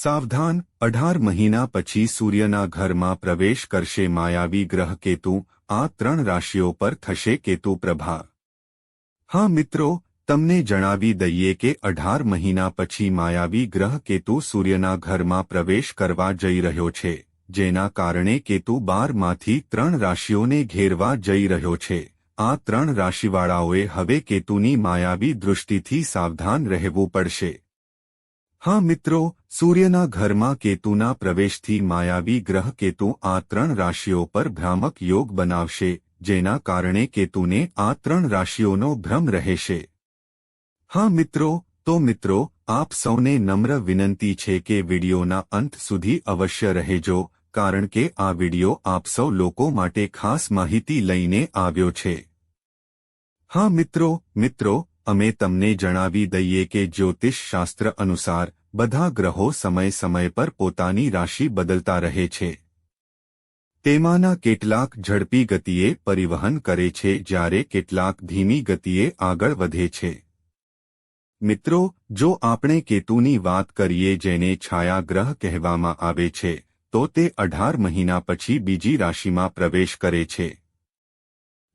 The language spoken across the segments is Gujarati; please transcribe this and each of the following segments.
સાવધાન, અઢાર મહિના પછી સૂર્યના ઘરમાં પ્રવેશ કરશે માયાવી ગ્રહ કેતુ, આ ત્રણ રાશિઓ પર થશે કેતુ પ્રભા. હા મિત્રો, તમને જણાવી દઈએ કે અઢાર મહિના પછી માયાવી ગ્રહ કેતુ સૂર્યના ઘરમાં પ્રવેશ કરવા જઈ રહ્યો છે, જેના કારણે કેતુ બારમાંથી ત્રણ રાશિઓને ઘેરવા જઈ રહ્યો છે. આ ત્રણ રાશિવાળાઓએ હવે કેતુની માયાવી દૃષ્ટિથી સાવધાન રહેવું પડશે. હા મિત્રો, સૂર્યના ઘરમાં કેતુના પ્રવેશથી માયાવી ગ્રહ કેતુ આ ત્રણ રાશિઓ પર ભ્રામક યોગ બનાવશે, જેના કારણે કેતુને આ ત્રણ રાશિઓનો ભ્રમ રહેશે. હા મિત્રો, તો મિત્રો, આપ સૌને નમ્ર વિનંતી છે કે વિડિયોના અંત સુધી અવશ્ય રહેજો, કારણ કે આ વિડિયો આપ સૌ લોકો માટે ખાસ માહિતી લઈને આવ્યો છે. હા મિત્રો મિત્રો, અમે તમને જણાવી દઈએ કે જ્યોતિષ શાસ્ત્ર અનુસાર બધા ગ્રહો સમય સમય પર પોતાની રાશિ બદલતા રહે છે. તેમાંના કેટલાક ઝડપી ગતિએ પરિવહન કરે છે જ્યારે કેટલાક ધીમી ગતિએ આગળ વધે છે. મિત્રો, જો આપણે કેતુની વાત કરીએ જેને છાયાગ્રહ કહેવામાં આવે છે, તો તે અઢાર મહિના પછી બીજી રાશિમાં પ્રવેશ કરે છે.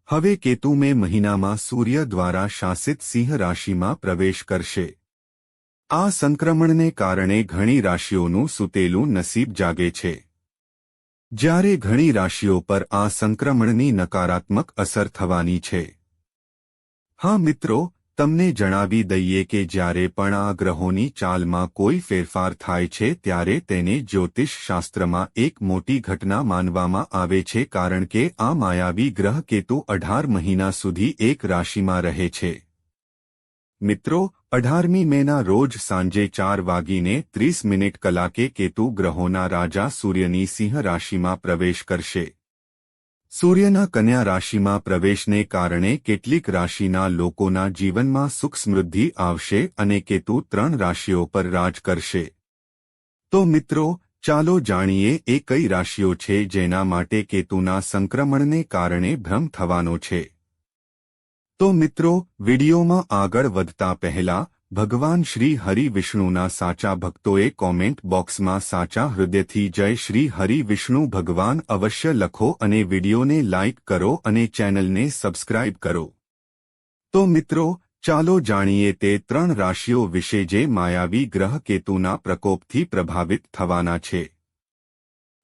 હવે કેતુ મે મહિનામાં સૂર્ય દ્વારા શાસિત સિંહ રાશિમાં પ્રવેશ કરશે. આ સંક્રમણને કારણે ઘણી રાશિઓનું સુતેલું નસીબ જાગે છે. જ્યારે ઘણી રાશિઓ પર આ સંક્રમણની નકારાત્મક અસર થવાની છે. હા મિત્રો, તમને જણાવી દઈએ કે જ્યારે પણ આ ગ્રહોની ચાલમાં કોઈ ફેરફાર થાય છે ત્યારે તેને જ્યોતિષ શાસ્ત્રમાં એક મોટી ઘટના માનવામાં આવે છે કારણ કે આ માયાવી ગ્રહ કેતુ અઢાર મહિના સુધી એક રાશિમાં રહે છે. મિત્રો, અઢારમી મેના રોજ સાંજે ચાર વાગીને ત્રીસ મિનિટ કલાકે કેતુ ગ્રહોના રાજા સૂર્યની સિંહ રાશિમાં પ્રવેશ કરશે. સૂર્યના કન્યા રાશિમાં પ્રવેશને કારણે કેટલીક રાશિના લોકોના જીવનમાં સુખ સમૃદ્ધિ આવશે અને કેતુ ત્રણ રાશિઓ પર રાજ કરશે. તો મિત્રો, ચાલો જાણીએ એ કઈ રાશિઓ છે જેના માટે કેતુના સંક્રમણને કારણે ભ્રમ થવાનો છે. તો મિત્રો, વિડીયોમાં આગળ વધતા પહેલા, ભગવાન શ્રી હરિ વિષ્ણુના સાચા ભક્તોએ કોમેન્ટ બોક્સમાં સાચા હૃદયથી જય શ્રી હરિ વિષ્ણુ ભગવાન અવશ્ય લખો અને વિડીયોને લાઇક કરો અને ચેનલને સબસ્ક્રાઇબ કરો. તો મિત્રો, ચાલો જાણીએ તે ત્રણ રાશિઓ વિશે જે માયાવી ગ્રહ કેતુના પ્રકોપથી પ્રભાવિત થવાના છે.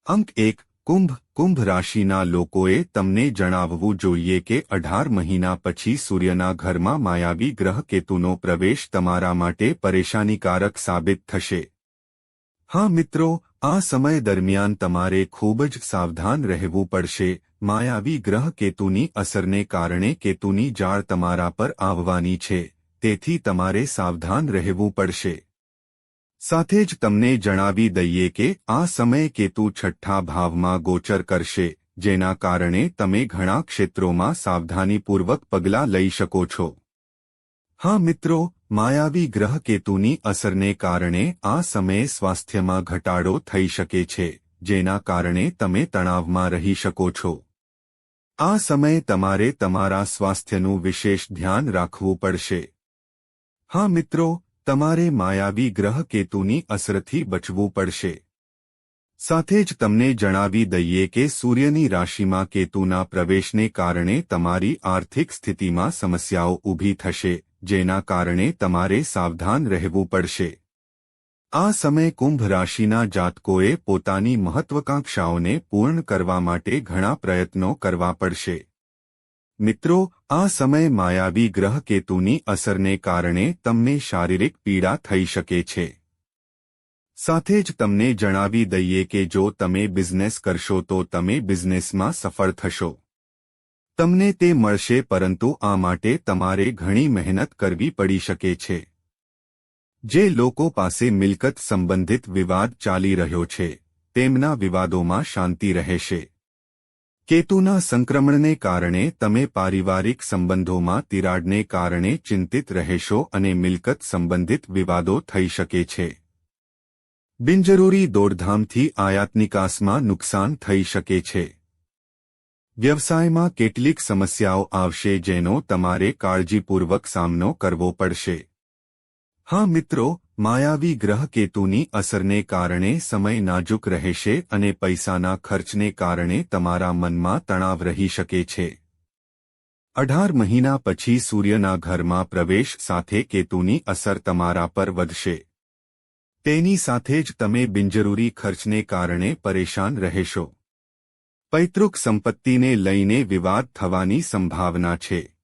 અંક એક, કુંભ. કુંભ રાશિના લોકોએ તમને જણાવવું જોઈએ કે અઢાર મહિના પછી સૂર્યના ઘરમાં માયાવી ગ્રહ કેતુનો પ્રવેશ તમારા માટે પરેશાનીકારક સાબિત થશે. હા મિત્રો, આ સમય દરમિયાન તમારે ખૂબ જ સાવધાન રહેવું પડશે. માયાવી ગ્રહ કેતુની અસરને કારણે કેતુની જાળ તમારા પર આવવાની છે, તેથી તમારે સાવધાન રહેવું પડશે. સાથે જ તમને જણાવી દઈએ કે આ સમય કેતુ છઠ્ઠા ભાવમાં ગોચર કરશે, જેના કારણે તમે ઘણા ક્ષેત્રોમાં સાવધાનીપૂર્વક પગલાં લઈ શકો છો. હા મિત્રો, માયાવી ગ્રહ કેતુની અસરને કારણે આ સમયે સ્વાસ્થ્યમાં ઘટાડો થઈ શકે છે, જેના કારણે તમે તણાવમાં રહી શકો છો. આ સમયે તમારે તમારા સ્વાસ્થ્યનું વિશેષ ધ્યાન રાખવું પડશે. હા મિત્રો તમારે માયાવી ગ્રહ કેતુની અસરથી બચવું પડશે. સાથે જ તમને જણાવી દઈએ કે સૂર્યની રાશિમાં કેતુના પ્રવેશને કારણે તમારી આર્થિક સ્થિતિમાં સમસ્યાઓ ઊભી થશે, જેના કારણે તમારે સાવધાન રહેવું પડશે. આ સમય કુંભ રાશિના જાતકોએ પોતાની મહત્વાકાંક્ષાઓને પૂર્ણ કરવા માટે ઘણા પ્રયત્નો કરવા પડશે. મિત્રો, આ સમય માયાવી ગ્રહ કેતુની અસરને કારણે તમને શારીરિક પીડા થઈ શકે છે. સાથે જ તમને જણાવી દઈએ કે જો તમે બિઝનેસ કરશો તો તમે બિઝનેસમાં સફળ થશો. તમને તે મળશે પરંતુ આ માટે તમારે ઘણી મહેનત કરવી પડી શકે છે. જે લોકો પાસે મિલકત સંબંધિત વિવાદ ચાલી રહ્યો છે, તેમના વિવાદોમાં શાંતિ રહેશે. કેતુના સંક્રમણને કારણે તમે પારિવારિક સંબંધોમાં તિરાડને કારણે ચિંતિત રહેશો અને મિલકત સંબંધિત વિવાદો થઈ શકે છે. બિનજરૂરી દોડધામથી આયાત નિકાસમાં નુકસાન થઈ શકે છે. વ્યવસાયમાં કેટલીક સમસ્યાઓ આવશે જેનો તમારે કાળજીપૂર્વક સામનો કરવો પડશે. હા મિત્રો માયાવી ગ્રહ કેતુની અસરને કારણે સમય નાજુક રહેશે અને પૈસાના ખર્ચને કારણે તમારા મનમાં તણાવ રહી શકે છે. અઢાર મહિના પછી સૂર્યના ઘરમાં પ્રવેશ સાથે કેતુની અસર તમારા પર વધશે. તેની સાથે જ તમે બિનજરૂરી ખર્ચને કારણે પરેશાન રહેશો. પૈતૃક સંપત્તિને લઈને વિવાદ થવાની સંભાવના છે.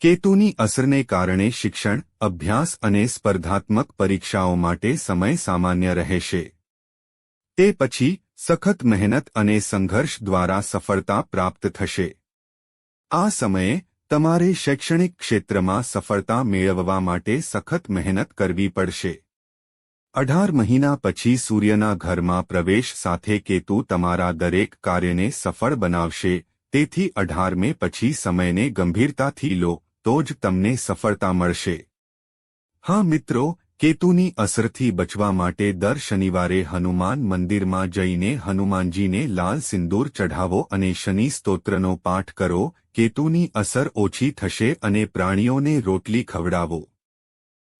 કેતુની અસરને કારણે શિક્ષણ, અભ્યાસ અને સ્પર્ધાત્મક પરીક્ષાઓ માટે સમય સામાન્ય રહેશે. તે પછી, સખત મહેનત અને સંઘર્ષ દ્વારા સફળતા પ્રાપ્ત થશે. આ સમયે, તમારે શૈક્ષણિક ક્ષેત્રમાં સફળતા મેળવવા માટે સખત મહેનત કરવી પડશે. અઢાર મહિના પછી સૂર્યના ઘરમાં પ્રવેશ સાથે કેતુ તમારા દરેક કાર્યને સફળ બનાવશે, તેથી અઢાર મે પછી સમયને ગંભીરતાથી લો. તો જ તમને સફળતા મળશે. હા મિત્રો, કેતુની અસરથી બચવા માટે દર શનિવારે હનુમાન મંદિરમાં જઈને હનુમાનજીને લાલ સિંદૂર ચઢાવો અને શનિ સ્તોત્રનો પાઠ કરો, કેતુની અસર ઓછી થશે અને પ્રાણીઓને રોટલી ખવડાવો.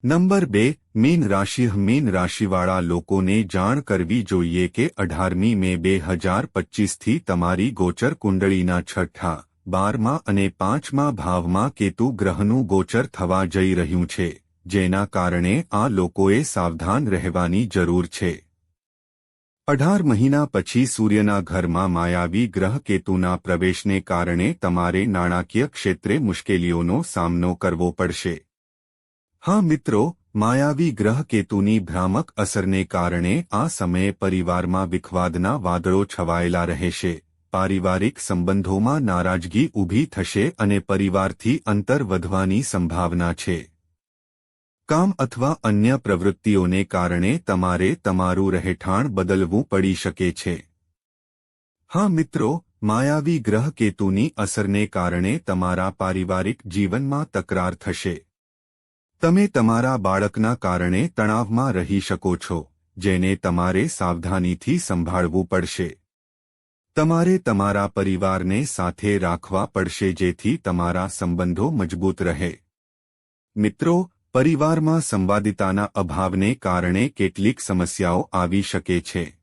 નંબર બે, મીન રાશિ મીન રાશિવાળા લોકોને જાણ કરવી જોઈએ કે અઢારમી મે બે હજાર પચ્ચીસથી તમારી ગોચર કુંડળીના છઠ્ઠા બારમા અને પાંચમા ભાવમાં કેતુ ગ્રહનું ગોચર થવા જઈ રહ્યું છે, જેના કારણે આ લોકોએ સાવધાન રહેવાની જરૂર છે. અઢાર મહિના પછી સૂર્યના ઘરમાં માયાવી ગ્રહ કેતુના પ્રવેશને કારણે તમારે નાણાકીય ક્ષેત્રે મુશ્કેલીઓનો સામનો કરવો પડશે. હા મિત્રો, માયાવી ગ્રહ કેતુની ભ્રામક અસરને કારણે આ સમયે પરિવારમાં વિખવાદના વાદળો છવાયેલા રહેશે. પારિવારિક સંબંધોમાં નારાજગી ઊભી થશે અને પરિવારથી અંતર વધવાની સંભાવના છે. કામ અથવા અન્ય પ્રવૃત્તિઓને કારણે તમારે તમારું રહેઠાણ બદલવું પડી શકે છે. હા મિત્રો, માયાવી ગ્રહ કેતુની અસરને કારણે તમારા પારિવારિક જીવનમાં તકરાર થશે. તમે તમારા બાળકના કારણે તણાવમાં રહી શકો છો, જેને તમારે સાવધાનીથી સંભાળવું પડશે. તમારે તમારા પરિવારને સાથે રાખવા પડશે જેથી તમારા સંબંધો મજબૂત રહે. મિત્રો, પરિવારમાં સંવાદિતાના અભાવને કારણે કેટલીક સમસ્યાઓ આવી શકે છે.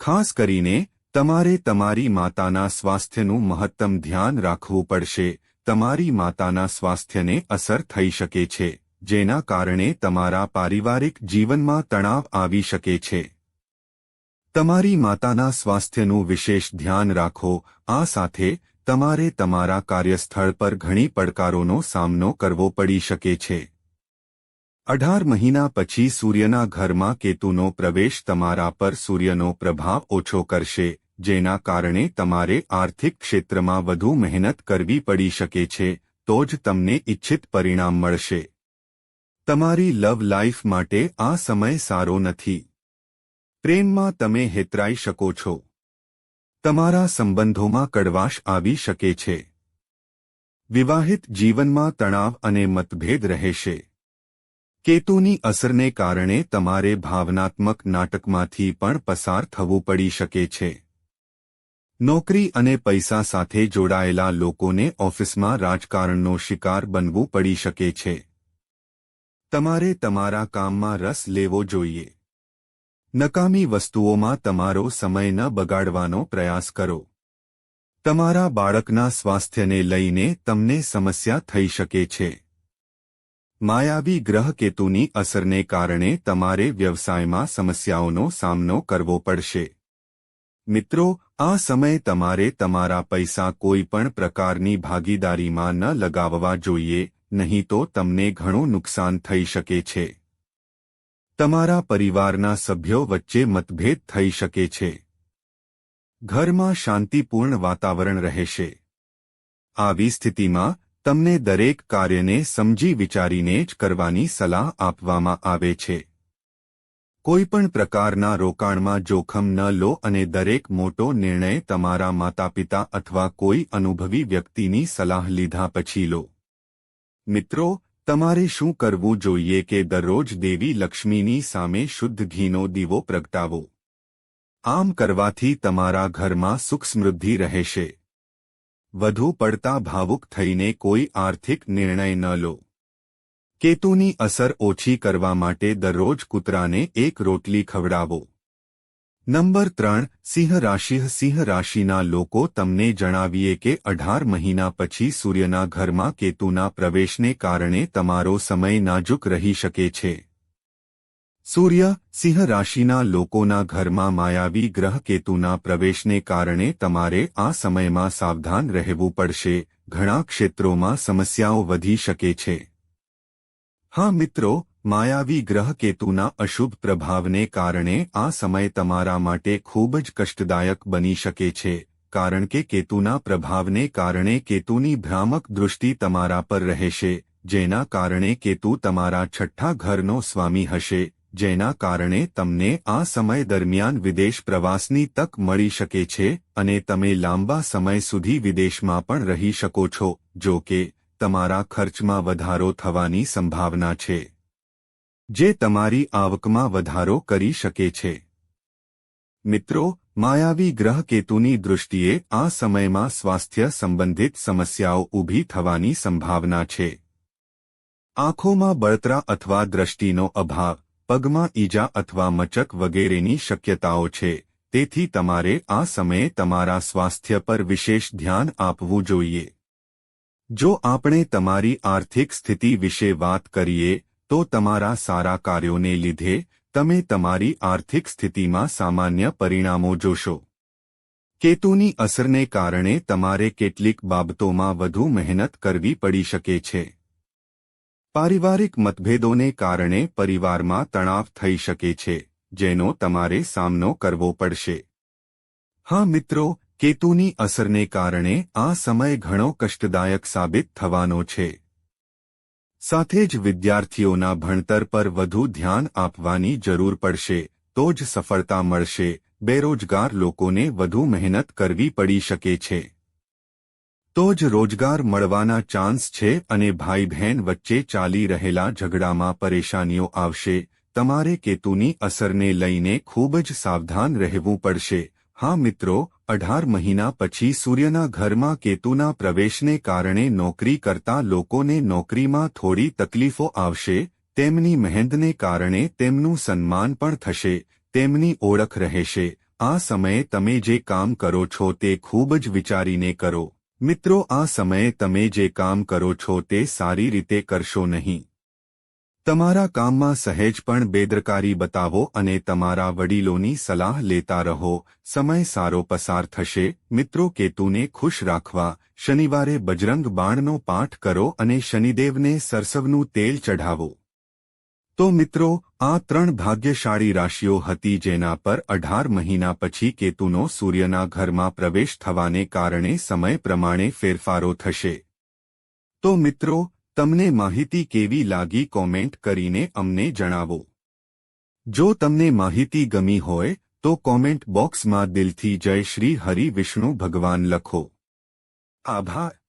ખાસ કરીને, તમારે તમારી માતાના સ્વાસ્થ્યનું મહત્તમ ધ્યાન રાખવું પડશે. તમારી માતાના સ્વાસ્થ્યને અસર થઈ શકે છે, જેના કારણે તમારા પારિવારિક જીવનમાં તણાવ આવી શકે છે. તમારી માતાના સ્વાસ્થ્યનું વિશેષ ધ્યાન રાખો, આ સાથે તમારે તમારા કાર્યસ્થળ પર ઘણી પડકારોનો સામનો કરવો પડી શકે છે. અઢાર મહિના પછી સૂર્યના ઘરમાં કેતુનો પ્રવેશ તમારા પર સૂર્યનો પ્રભાવ ઓછો કરશે, જેના કારણે તમારે આર્થિક ક્ષેત્રમાં વધુ મહેનત કરવી પડી શકે છે, તો જ તમને ઇચ્છિત પરિણામ મળશે. તમારી લવ લાઇફ માટે આ સમય સારો નથી. પ્રેમમાં તમે હેતરાઈ શકો છો. તમારા સંબંધોમાં કડવાશ આવી શકે છે. વિવાહિત જીવનમાં તણાવ અને મતભેદ રહેશે. કેતુની અસરને કારણે તમારે ભાવનાત્મક નાટકમાંથી પણ પસાર થવું પડી શકે છે. નોકરી અને પૈસા સાથે જોડાયેલા લોકોને ઓફિસમાં રાજકારણનો શિકાર બનવું પડી શકે છે. તમારે તમારા કામમાં રસ લેવો જોઈએ. નકામી વસ્તુઓમાં તમારો સમય ન બગાડવાનો પ્રયાસ કરો. તમારા બાળકના સ્વાસ્થ્યને લઈને તમને સમસ્યા થઈ શકે છે. માયાવી ગ્રહ કેતુની અસરને કારણે તમારે વ્યવસાયમાં સમસ્યાઓનો સામનો કરવો પડશે. મિત્રો, આ સમય તમારે તમારા પૈસા કોઈ પણ પ્રકારની ભાગીદારીમાં ન લગાવવા જોઈએ, નહીં તો તમને ઘણું નુકસાન થઈ શકે છે. તમારા પરિવારના સભ્યો વચ્ચે મતભેદ થઈ શકે છે. ઘરમાં શાંતિપૂર્ણ વાતાવરણ રહેશે. આવી સ્થિતિમાં તમને દરેક કાર્યને સમજી વિચારીને જ કરવાની સલાહ આપવામાં આવે છે. કોઈપણ પ્રકારના રોકાણમાં જોખમ ન લો અને દરેક મોટો નિર્ણય તમારા માતાપિતા અથવા કોઈ અનુભવી વ્યક્તિની સલાહ લીધા પછી લો. મિત્રો તમારે શું કરવું જોઈએ કે દરરોજ દેવી લક્ષ્મીની સામે શુદ્ધ ઘીનો દીવો પ્રગટાવો? આમ કરવાથી તમારા ઘરમાં સુખ સમૃદ્ધિ રહેશે. વધુ પડતા ભાવુક થઈને કોઈ આર્થિક નિર્ણય ન લો. કેતુની અસર ઓછી કરવા માટે દરરોજ કૂતરાને એક રોટલી ખવડાવો. નંબર ત્રણ, સિંહ રાશિ, સિંહ રાશિના લોકો તમને જણાવીએ કે અઢાર મહિના પછી સૂર્યના ઘરમાં કેતુના પ્રવેશને કારણે તમારો સમય નાજુક રહી શકે છે. સૂર્ય, સિંહ રાશિના લોકોના ઘરમાં માયાવી ગ્રહ કેતુના પ્રવેશને કારણે તમારે આ સમયમાં સાવધાન રહેવું પડશે, ઘણા ક્ષેત્રોમાં સમસ્યાઓ વધી શકે છે. હા મિત્રો માયાવી ગ્રહ કેતુના અશુભ પ્રભાવને કારણે આ સમય તમારા માટે ખૂબ જ કષ્ટદાયક બની શકે છે, કારણ કે કેતુના પ્રભાવને કારણે કેતુની ભ્રામક દૃષ્ટિ તમારા પર રહેશે, જેના કારણે કેતુ તમારા છઠ્ઠા ઘરનો સ્વામી હશે, જેના કારણે તમને આ સમય દરમિયાન વિદેશ પ્રવાસની તક મળી શકે છે અને તમે લાંબા સમય સુધી વિદેશમાં પણ રહી શકો છો, જો કે તમારા ખર્ચમાં વધારો થવાની સંભાવના છે. જે તમારી આવકમાં વધારો કરી શકે છે. મિત્રો, માયાવી ગ્રહ કેતુની દૃષ્ટિએ આ સમયમાં સ્વાસ્થ્ય સંબંધિત સમસ્યાઓ ઊભી થવાની સંભાવના છે. આંખોમાં બળતરા અથવા દ્રષ્ટિનો અભાવ, પગમાં ઈજા અથવા મચક વગેરેની શક્યતાઓ છે. તેથી તમારે આ સમયે તમારા સ્વાસ્થ્ય પર વિશેષ ધ્યાન આપવું જોઈએ. જો આપણે તમારી આર્થિક સ્થિતિ વિશે વાત કરીએ તો તમારા સારા કાર્યોને લીધે તમે તમારી આર્થિક સ્થિતિમાં સામાન્ય પરિણામો જોશો. કેતુની અસરને કારણે તમારે કેટલીક બાબતોમાં વધુ મહેનત કરવી પડી શકે છે. પારિવારિક મતભેદોને કારણે પરિવારમાં તણાવ થઈ શકે છે, જેનો તમારે સામનો કરવો પડશે. હા મિત્રો, કેતુની અસરને કારણે આ સમય ઘણો કષ્ટદાયક સાબિત થવાનો છે. સાથે જ વિદ્યાર્થીઓના ભણતર પર વધુ ધ્યાન આપવાની જરૂર પડશે, તો જ સફળતા મળશે, બેરોજગાર લોકોને વધુ મહેનત કરવી પડી શકે છે. તો જ રોજગાર મળવાના ચાન્સ છે અને ભાઈ બહેન વચ્ચે ચાલી રહેલા ઝઘડામાં પરેશાનીઓ આવશે, તમારે કેતુની અસરને લઈને ખૂબ જ સાવધાન રહેવું પડશે. હા મિત્રો અઢાર મહિના પછી સૂર્યના ઘરમાં કેતુના પ્રવેશને કારણે નોકરી કરતા લોકોને નોકરીમાં થોડી તકલીફો આવશે, તેમની મહેનતને કારણે તેમનું સન્માન પણ થશે, તેમની ઓળખ રહેશે. આ સમયે તમે જે કામ કરો છો તે ખૂબ જ વિચારીને કરો. મિત્રો, આ સમયે તમે જે કામ કરો છો તે સારી રીતે કરશો નહીં. તમારા કામમાં સહેજ પણ બેદરકારી બતાવો અને તમારા વડીલોની સલાહ લેતા રહો. સમય સારો પસાર થશે. મિત્રો કેતુને ખુશ રાખવા, શનિવારે બજરંગ બાણનો પાઠ કરો અને શનિદેવને સરસવનું તેલ ચઢાવો. તો મિત્રો, આ ત્રણ ભાગ્યશાળી રાશિઓ હતી જેના પર અઢાર મહિના પછી કેતુનો સૂર્યના ઘરમાં પ્રવેશ થવાને કારણે સમય પ્રમાણે ફેરફારો થશે. તો મિત્રો તમને માહિતી કેવી લાગી કોમેન્ટ કરીને અમને જણાવો. જો તમને માહિતી ગમી હોય, તો કોમેન્ટ બોક્સમાં દિલથી જય શ્રી હરિ વિષ્ણુ ભગવાન લખો. આભાર.